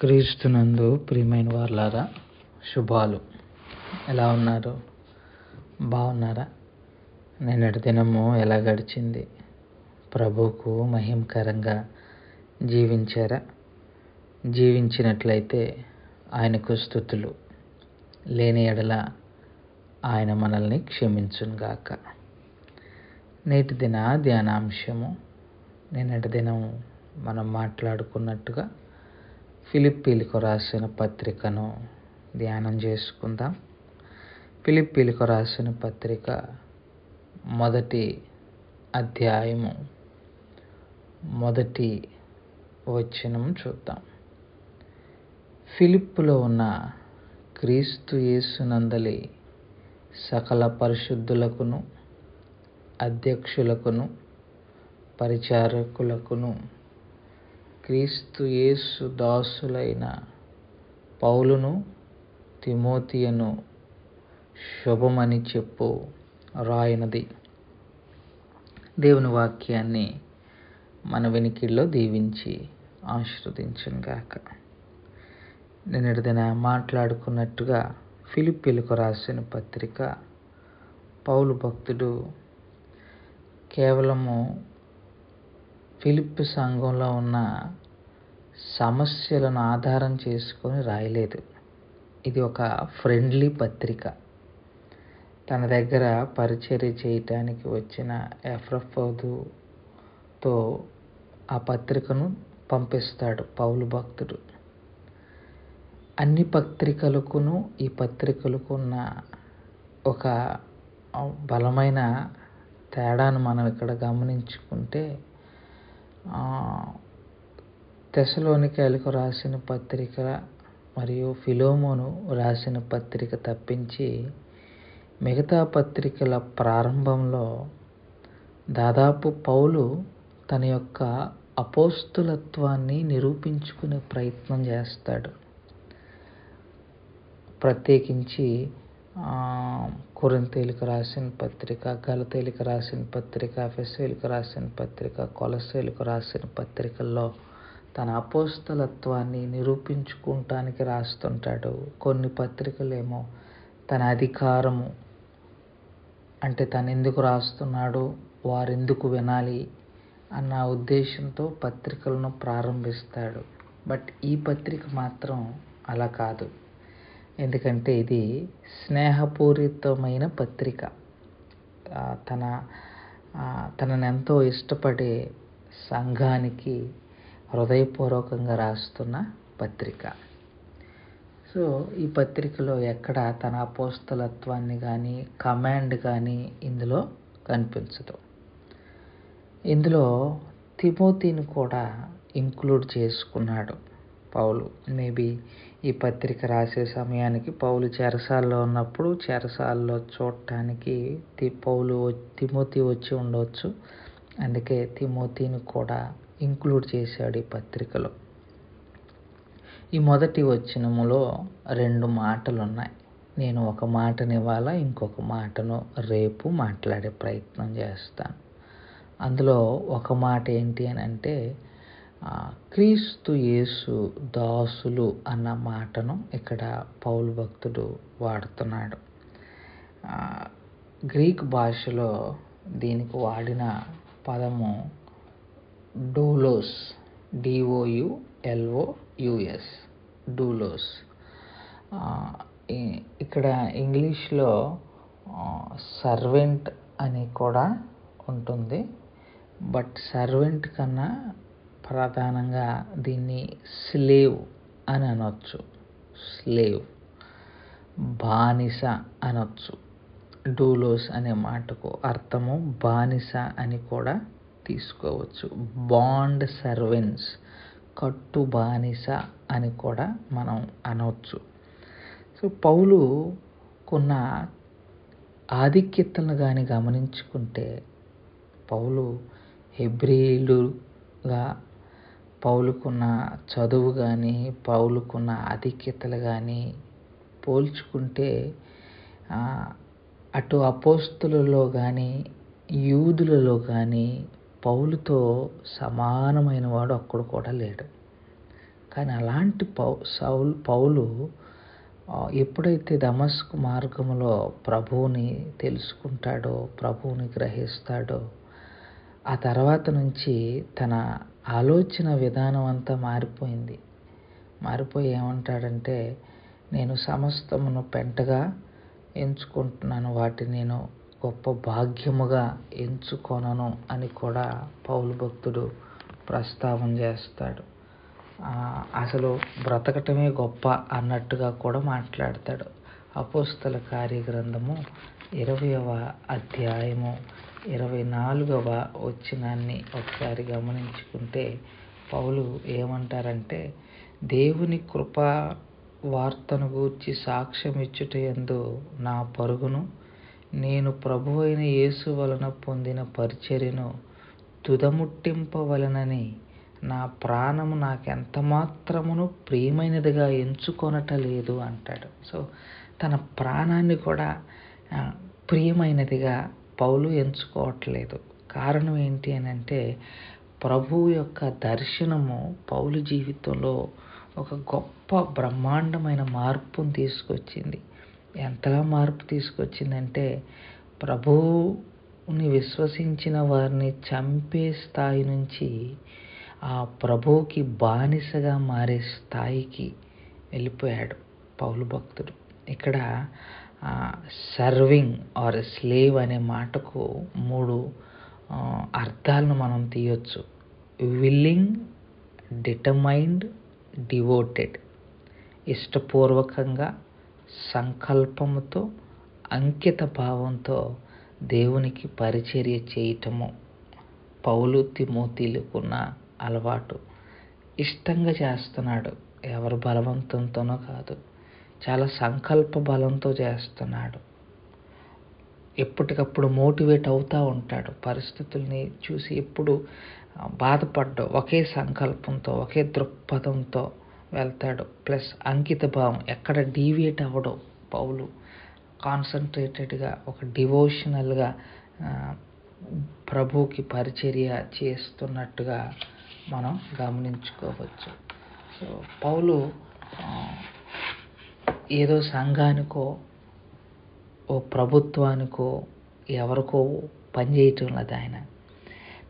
క్రీస్తునందు ప్రియమైన వాళ్ళారా శుభాలు. ఎలా ఉన్నారు? బాగున్నారా నిన్నటి దినము ఎలా గడిచింది? ప్రభువుకు మహిమకరంగా జీవించారా? జీవించినట్లయితే ఆయనకు స్థుతులు. లేని ఎడల ఆయన మనల్ని క్షమించునుగాక. నేటి దిన ధ్యానాంశము. నిన్నటి దినం మనం మాట్లాడుకున్నట్టుగా ఫిలిప్పీలకు రాసిన పత్రికను ధ్యానం చేసుకుందాం. ఫిలిప్పీలకు రాసిన పత్రిక మొదటి అధ్యాయము మొదటి వచనం చూద్దాం. ఫిలిప్పులో ఉన్న క్రీస్తు యేసునందలి సకల పరిశుద్ధులకును అధ్యక్షులకును పరిచారకులకును క్రీస్తు యేసు దాసులైన పౌలును తిమోతియను శుభమని చెప్పు రాయనది. దేవుని వాక్యాన్ని మన వెనికిల్లో దీవించి ఆశీర్వదించుగాక నిన్నటిదైనా మాట్లాడుకున్నట్టుగా ఫిలిప్పీలకు రాసిన పత్రిక పౌలు భక్తుడు కేవలము ఫిలిప్ సంఘంలో ఉన్న సమస్యలను ఆధారం చేసుకొని రాయలేదు. ఇది ఒక ఫ్రెండ్లీ పత్రిక. తన దగ్గర పరిచర్య చేయటానికి వచ్చిన ఎఫ్రఫోదుతో ఆ పత్రికను పంపిస్తాడు పౌలు భక్తుడు. అన్ని పత్రికలకును ఈ పత్రికలకు ఉన్న ఒక బలమైన తేడాను మనం ఇక్కడ గమనించుకుంటే తెసలోనికాయలకు రాసిన పత్రిక మరియు ఫిలోమోను రాసిన పత్రిక తప్పించి మిగతా పత్రికల ప్రారంభంలో దాదాపు పౌలు తన యొక్క అపోస్తులత్వాన్ని నిరూపించుకునే ప్రయత్నం చేస్తాడు. ప్రత్యేకించి కొరింతేలికి రాసిన పత్రిక గలతేలికి రాసిన పత్రిక ఫెసేలికి రాసిన పత్రిక కొలసేలకు రాసిన పత్రికల్లో తన అపోస్తలత్వాన్ని నిరూపించుకుంటానికి రాస్తుంటాడు. కొన్ని పత్రికలేమో తన అధికారము అంటే తను ఎందుకు రాస్తున్నాడు వారెందుకు వినాలి అన్న ఉద్దేశంతో పత్రికలను ప్రారంభిస్తాడు. బట్ ఈ పత్రిక మాత్రం అలా కాదు. ఎందుకంటే ఇది స్నేహపూరితమైన పత్రిక. తన తనను ఎంతో ఇష్టపడే సంఘానికి హృదయపూర్వకంగా రాస్తున్న పత్రిక. సో ఈ పత్రికలో ఎక్కడ తన అపోస్తలత్వాన్ని కానీ కమాండ్ కానీ ఇందులో కనిపించదు. ఇందులో తిమోతిని కూడా ఇంక్లూడ్ చేసుకున్నాడు పౌలు. మేబీ ఈ పత్రిక రాసే సమయానికి పౌలు చెరసాల్లో ఉన్నప్పుడు చెరసాల్లో చూడటానికి పౌలు తిమోతి వచ్చి ఉండవచ్చు అందుకే తిమోతిని కూడా ఇంక్లూడ్ చేశాడు ఈ పత్రికలో. ఈ మొదటి వచ్చినములో రెండు మాటలు ఉన్నాయి నేను ఒక మాటని ఇవాళ ఇంకొక మాటను రేపు మాట్లాడే ప్రయత్నం చేస్తాను. అందులో ఒక మాట ఏంటి అని అంటే క్రీస్తు యేసు దాసులు అన్న మాటను ఇక్కడ పౌలు భక్తుడు వాడుతున్నాడు. గ్రీక్ భాషలో దీనికి వాడిన పదము డూలోస్ డిఓయుఎల్ఓయుఎస్ ఎల్ఓ డూలోస్. ఇక్కడ ఇంగ్లీష్లో సర్వెంట్ అని కూడా ఉంటుంది. బట్ సర్వెంట్ కన్నా ప్రధానంగా దీన్ని స్లేవ్ అని అనొచ్చు. స్లేవ్. బానిస అనొచ్చు. డూలోస్ అనే మాటకు అర్థము బానిస అని కూడా తీసుకోవచ్చు. బాండ్ సర్వెన్స్ కట్టు బానిస అని కూడా మనం అనవచ్చు సో పౌలుకున్న ఆధిక్యతలను కానీ గమనించుకుంటే పౌలు హెబ్రిలుగా పౌలుకున్న చదువు కానీ పౌలుకున్న ఆధిక్యతలు కానీ పోల్చుకుంటే అటు అపోస్తులలో కానీ యూదులలో కానీ పౌలుతో సమానమైన వాడు అక్కడ కూడా లేడు. కానీ అలాంటి పౌ సౌలు పౌలు ఎప్పుడైతే దమస్కు మార్గంలో ప్రభువుని తెలుసుకుంటాడో ప్రభువుని గ్రహిస్తాడో ఆ తర్వాత నుంచి తన ఆలోచన విధానం అంతా మారిపోయింది. మారిపోయి ఏమంటాడంటే నేను సమస్తమును పెంటగా ఎంచుకుంటున్నాను వాటిని నేను గొప్ప భాగ్యముగా ఎంచుకొనను అని కూడా పౌలు భక్తుడు ప్రస్తావన చేస్తాడు. అసలు బ్రతకటమే గొప్ప అన్నట్టుగా కూడా మాట్లాడతాడు. అపోస్తల కార్యగ్రంథము ఇరవయవ అధ్యాయము ఇరవై నాలుగవ వచ్చినాన్ని ఒకసారి గమనించుకుంటే పౌలు ఏమంటారంటే దేవుని కృప వార్తను గూర్చి సాక్ష్యం ఇచ్చుటయందు నా పరుగును నేను ప్రభు అయిన యేసు వలన పొందిన పరిచర్యను తుదముట్టింపవలనని నా ప్రాణము నాకెంత మాత్రమును ప్రియమైనదిగా ఎంచుకొనట లేదు అంటాడు. సో తన ప్రాణాన్ని కూడా ప్రియమైనదిగా పౌలు ఎంచుకోవట్లేదు. కారణం ఏంటి అని అంటే ప్రభువు యొక్క దర్శనము పౌలు జీవితంలో ఒక గొప్ప బ్రహ్మాండమైన మార్పును తీసుకొచ్చింది. ఎంతగా మార్పు తీసుకొచ్చిందంటే ప్రభువుని విశ్వసించిన వారిని చంపే స్థాయి నుంచి ఆ ప్రభువుకి బానిసగా మారే స్థాయికి వెళ్ళిపోయాడు పౌలు భక్తుడు. ఇక్కడ సర్వింగ్ ఆర్ స్లేవ్ అనే మాటకు మూడు అర్థాలను మనం తీయొచ్చు. విల్లింగ్ డిటమైన్డ్ డివోటెడ్ ఇష్టపూర్వకంగా సంకల్పముతో అంకిత భావంతో దేవునికి పరిచర్య చేయటము పౌలు తిమోతిలకున్న అలవాటు. ఇష్టంగా చేస్తున్నాడు. ఎవరు బలవంతంతోనో కాదు. చాలా సంకల్ప బలంతో చేస్తున్నాడు. ఎప్పటికప్పుడు మోటివేట్ అవుతూ ఉంటాడు. పరిస్థితుల్ని చూసి ఎప్పుడు బాధపడ్డ ఒకే సంకల్పంతో ఒకే దృక్పథంతో వెళ్తాడు. ప్లస్ అంకిత భావం ఎక్కడ డీవియేట్ అవ్వడం పౌలు కాన్సన్ట్రేటెడ్గా ఒక డివోషనల్గా ప్రభువుకి పరిచర్య చేస్తున్నట్టుగా మనం గమనించుకోవచ్చు. సో పౌలు ఏదో సంఘానికో ఓ ప్రభుత్వానికో ఎవరికో పనిచేయటం లేదు ఆయన.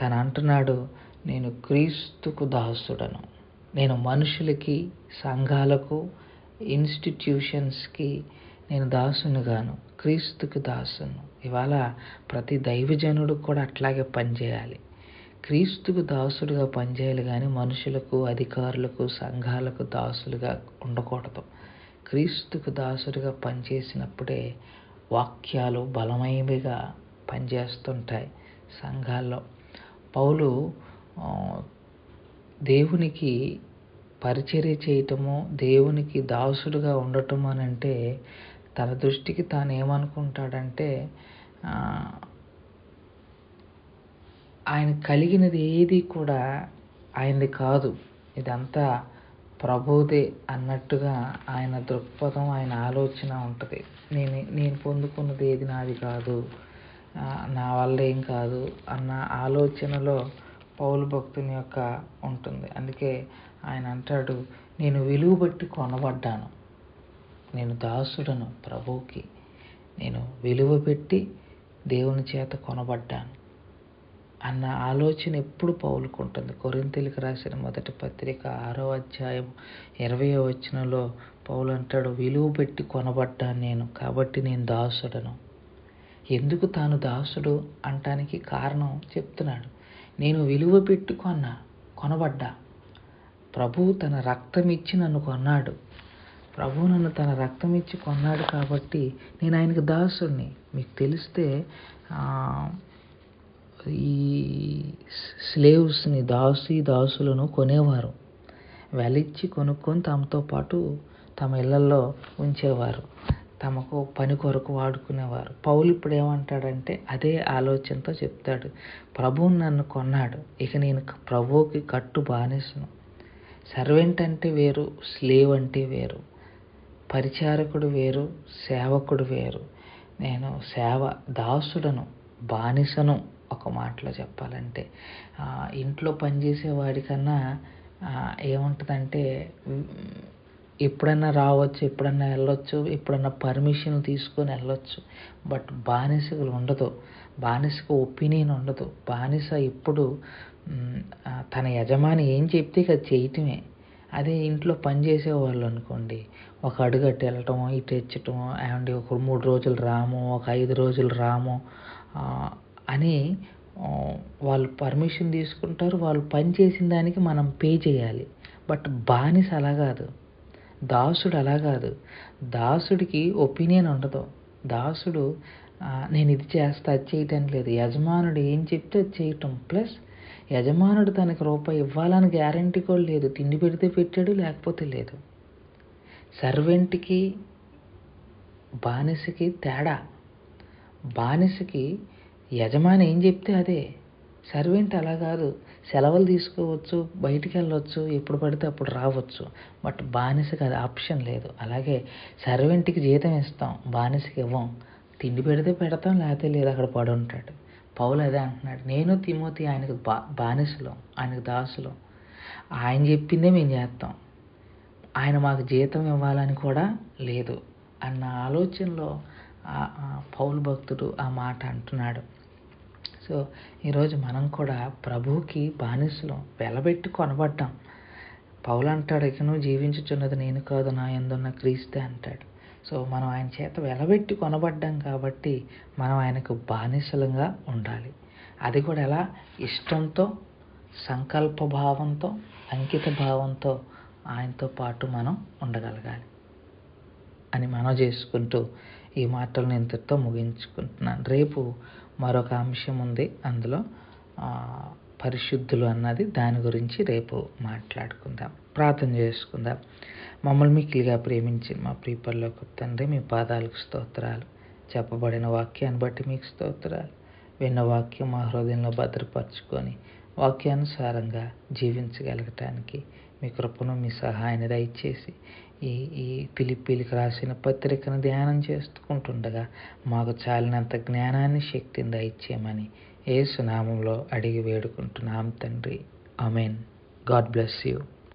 తను అంటున్నాడు నేను క్రీస్తుకు దాసుడను. నేను మనుషులకి సంఘాలకు ఇన్స్టిట్యూషన్స్కి నేను దాసునిగాను క్రీస్తుకు దాసును. ఇవాళ ప్రతి దైవజనుడు కూడా అట్లాగే పనిచేయాలి. క్రీస్తుకు దాసుడుగా పనిచేయాలి కానీ మనుషులకు అధికారులకు సంఘాలకు దాసులుగా ఉండకూడదు. క్రీస్తుకు దాసుడిగా పనిచేసినప్పుడే వాక్యాలు బలమైనవిగా పనిచేస్తుంటాయి సంఘాల్లో. పౌలు దేవునికి పరిచర్య చేయటము దేవునికి దాసుడుగా ఉండటం అని అంటే తన దృష్టికి తాను ఏమనుకుంటాడంటే ఆయన కలిగినది ఏది కూడా ఆయనది కాదు. ఇదంతా ప్రభుదే అన్నట్టుగా ఆయన దృక్పథం ఆయన ఆలోచన ఉంటుంది. నేను నేను పొందుకున్నది ఏది నాది కాదు నా వల్ల ఏం కాదు అన్న ఆలోచనలో పౌలు భక్తుని యొక్క ఉంటుంది. అందుకే ఆయన అంటాడు నేను విలువ బట్టి కొనబడ్డాను. నేను దాసుడను ప్రభువుకి. నేను విలువ పెట్టి దేవుని చేత కొనబడ్డాను. అన్న ఆలోచన ఎప్పుడు పౌలుకుంటుంది కొరింతలకు రాసిన మొదటి పత్రిక ఆరో అధ్యాయం ఇరవయో వచనంలో పౌలు అంటాడు విలువ పెట్టి కొనబడ్డాను నేను కాబట్టి నేను దాసుడను. ఎందుకు తాను దాసుడు అంటానికి కారణం చెప్తున్నాడు? నేను విలువ పెట్టి కొన్నా కొనబడ్డా. ప్రభువు తన రక్తం ఇచ్చి నన్ను కొన్నాడు. ప్రభు నన్ను తన రక్తం ఇచ్చి కొన్నాడు కాబట్టి నేను ఆయనకు దాసుడిని మీకు తెలిస్తే ఈ స్లేవ్స్ని దాసి దాసులను కొనేవారు. వెలిచ్చి కొనుక్కొని తమతో పాటు తమ ఇళ్ళలో ఉంచేవారు. తమకు పని కొరకు వాడుకునేవారు. పౌలు ఇప్పుడు ఏమంటాడంటే అదే ఆలోచనతో చెప్తాడు. ప్రభువు నన్ను కొన్నాడు ఇక నేను ప్రభువుకి కట్టు బానిసను. సర్వెంట్ అంటే వేరు స్లేవ్ అంటే వేరు. పరిచారకుడు వేరు సేవకుడు వేరు. నేను సేవ దాసుడను బానిసను ఒక మాటలో చెప్పాలంటే. ఇంట్లో పనిచేసే వాడికన్నా ఏముంటుందంటే ఎప్పుడన్నా రావచ్చు ఎప్పుడన్నా వెళ్ళొచ్చు ఎప్పుడన్నా పర్మిషన్ తీసుకొని వెళ్ళొచ్చు. బట్ బానిసలు ఉండదు. బానిసకు ఒపీనియన్ ఉండదు. బానిస ఎప్పుడు తన యజమాని ఏం చెప్తే అది చేయటమే. అదే ఇంట్లో పని చేసేవాళ్ళు అనుకోండి. ఒక అడుగు అటు వెళ్ళటం ఇటు ఇచ్చటం ఏమండి ఒక మూడు రోజులు రాము ఒక ఐదు రోజులు రాము అని వాళ్ళు పర్మిషన్ తీసుకుంటారు. వాళ్ళు పని చేసిన దానికి మనం పే చేయాలి. బట్ బానిస అలా కాదు. దాసుడు అలా కాదు. దాసుడికి ఒపీనియన్ ఉండదు. దాసుడు నేను ఇది చేస్తా అది చేయటం లేదు. యజమానుడు ఏం చెప్తే అది చేయటం. ప్లస్ యజమానుడు తనకి రూపాయి ఇవ్వాలని గ్యారంటీ కూడా లేదు. తిండి పెడితే పెట్టాడు లేకపోతే లేదు. సర్వెంట్కి బానిసకి తేడా. బానిసకి యజమాని ఏం చెప్తే అదే. సర్వెంట్ అలా కాదు. సెలవులు తీసుకోవచ్చు బయటికి వెళ్ళవచ్చు ఎప్పుడు పడితే అప్పుడు రావచ్చు. బట్ బానిసకి అది ఆప్షన్ లేదు. అలాగే సర్వెంట్కి జీతం ఇస్తాం బానిసకి ఇవ్వం. తిండి పెడితే పెడతాం లేకపోతే లేదు అక్కడ పడి ఉంటాడు. పౌలు అదే అంటున్నాడు. నేను తిమోతి ఆయనకు బా బానిసలు ఆయనకు దాసులు. ఆయన చెప్పిందే మేము చేస్తాం. ఆయన మాకు జీతం ఇవ్వాలని కూడా లేదు. అన్న ఆలోచనలో పౌలు భక్తుడు ఆ మాట అంటున్నాడు. సో ఈరోజు మనం కూడా ప్రభువుకి బానిసలు వెలబెట్టి కొనబడ్డాం. పౌలు అంటాడు ఇక నువ్వు జీవించుచున్నది నేను కాదు నా ఎందున్న క్రీస్తే అంటాడు. సో మనం ఆయన చేత వెలబెట్టి కొనబడ్డాం కాబట్టి మనం ఆయనకు బానిసలుగా ఉండాలి. అది కూడా ఎలా? ఇష్టంతో సంకల్ప భావంతో అంకిత భావంతో ఆయనతో పాటు మనం ఉండగలగాలి అని మనం చేసుకుంటూ ఈ మాటలను ఇంతటితో ముగించుకుంటున్నాను. రేపు మరొక అంశం ఉంది. అందులో పరిశుద్ధులు అన్నది దాని గురించి రేపు మాట్లాడుకుందాం. ప్రార్థన చేసుకుందాం. మమ్మల్ని మిక్కిలిగా ప్రేమించి మా ప్రీపర్లోకి తండ్రి మీ పాదాలకు స్తోత్రాలు. చెప్పబడిన వాక్యాన్ని బట్టి మీకు స్తోత్రాలు. విన్న వాక్యం మా హృదయంలో భద్రపరచుకొని వాక్యానుసారంగా జీవించగలగటానికి మీ కృపను మీ సహాయాన్ని దయచేసి ఈ ఈ పిలిపిలికి రాసిన పత్రికను ధ్యానం చేసుకుంటుండగా మాకు చాలినంత జ్ఞానాన్ని శక్తిని దయచేయమని ఏసునామంలో అడిగి వేడుకుంటున్నాం తండ్రి. Amen God bless you.